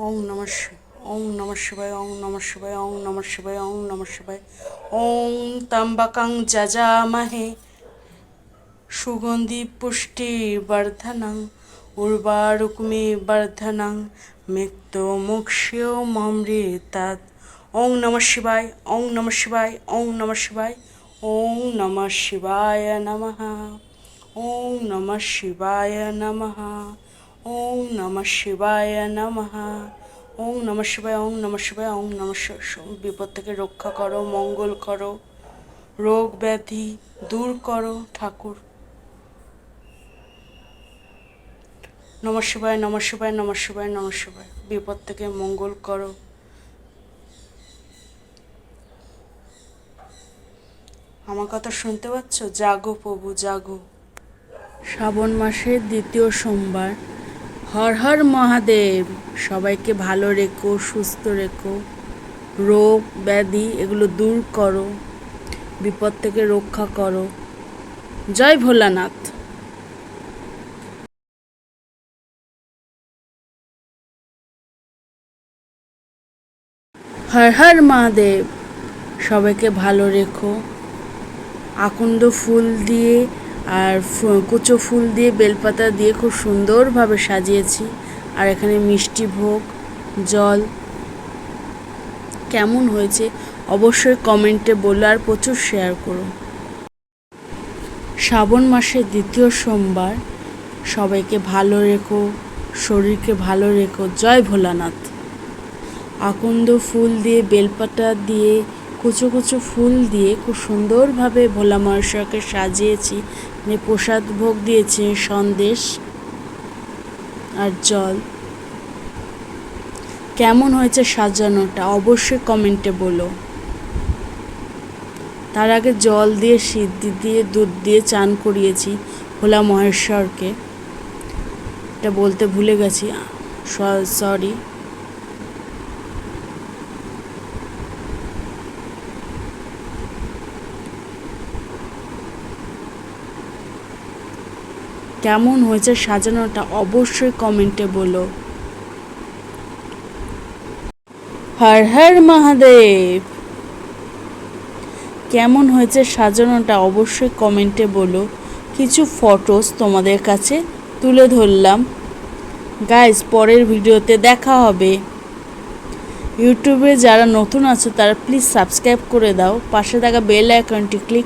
ওং নম ওং নম শিবায় ওং নম শিবায় ওং নম শিবায় ওং নম শিবায় ওং তাম্বাকাং যজামহে সুগন্ধি পুষ্টি বর্ধনং উর্বারুকমি বর্ধনং মৃত্যু মুক্ষিয় মমৃতাৎ ওং নম শিবায় ওং নম শিবায় ওং নম শিবায় ওং নম শিবায় নমঃ ওং নম শিবায় নমঃ ওং নম শিবায় নমঃ। ওং নম শিবায় ওং নম শিবায় ওং নম বিপদ থেকে রক্ষা করো, মঙ্গল করো, রোগ ব্যাধি দূর করো, ঠাকুর। নম শিবায় নম শিবায় নম শিবায় নম শিবায়, বিপদ থেকে মঙ্গল করো। আমার কথা শুনতে পাচ্ছ? জাগো প্রভু, জাগো। শ্রাবণ মাসের দ্বিতীয় সোমবার। হর হর মহাদেব, সবাইকে ভালো রেখো, সুস্থ রেখো। রোগ, ব্যাধি, এগুলো দূর করো, বিপদ থেকে রক্ষা করো। জয় ভোলানাথ। হর হর মহাদেব, সবাইকে ভালো রেখো। আকন্দ ফুল দিয়ে আর কুচো ফুল দিয়ে, বেলপাতা দিয়ে খুব সুন্দরভাবে সাজিয়েছি। আর এখানে মিষ্টি ভোগ, জল, কেমন হয়েছে অবশ্যই কমেন্টে বলো আর প্রচুর শেয়ার করো। শ্রাবণ মাসের দ্বিতীয় সোমবার, সবাইকে ভালো রেখো, শরীরকে ভালো রেখো, জয় ভোলানাথ। আকন্দ ফুল দিয়ে, বেলপাতা দিয়ে কুচো কুচো ফুল দিয়ে খুব সুন্দরভাবে ভোলা মহেশ্বরকে সাজিয়েছি মানে প্রসাদ ভোগ দিয়েছি, সন্দেশ আর জল। কেমন হয়েছে সাজানোটা অবশ্যই কমেন্টে বলো। তার আগে জল দিয়ে, সিদ্ধি দিয়ে, দুধ দিয়ে চান করিয়েছি ভোলা মহেশ্বরকে এটা বলতে ভুলে গেছি সরি কেমন হয়েছে সাজানোটা অবশ্যই কমেন্টে বলো। হর হর মহাদেব। কেমন হয়েছে সাজানোটা অবশ্যই কমেন্টে বলো। কিছু ফটোস তোমাদের কাছে তুলে ধরলাম। গাইজ পরের ভিডিওতে দেখা হবে। ইউটিউবে যারা নতুন আছো তারা প্লিজ সাবস্ক্রাইব করে দাও। পাশে থাকা বেল আইকনটি ক্লিক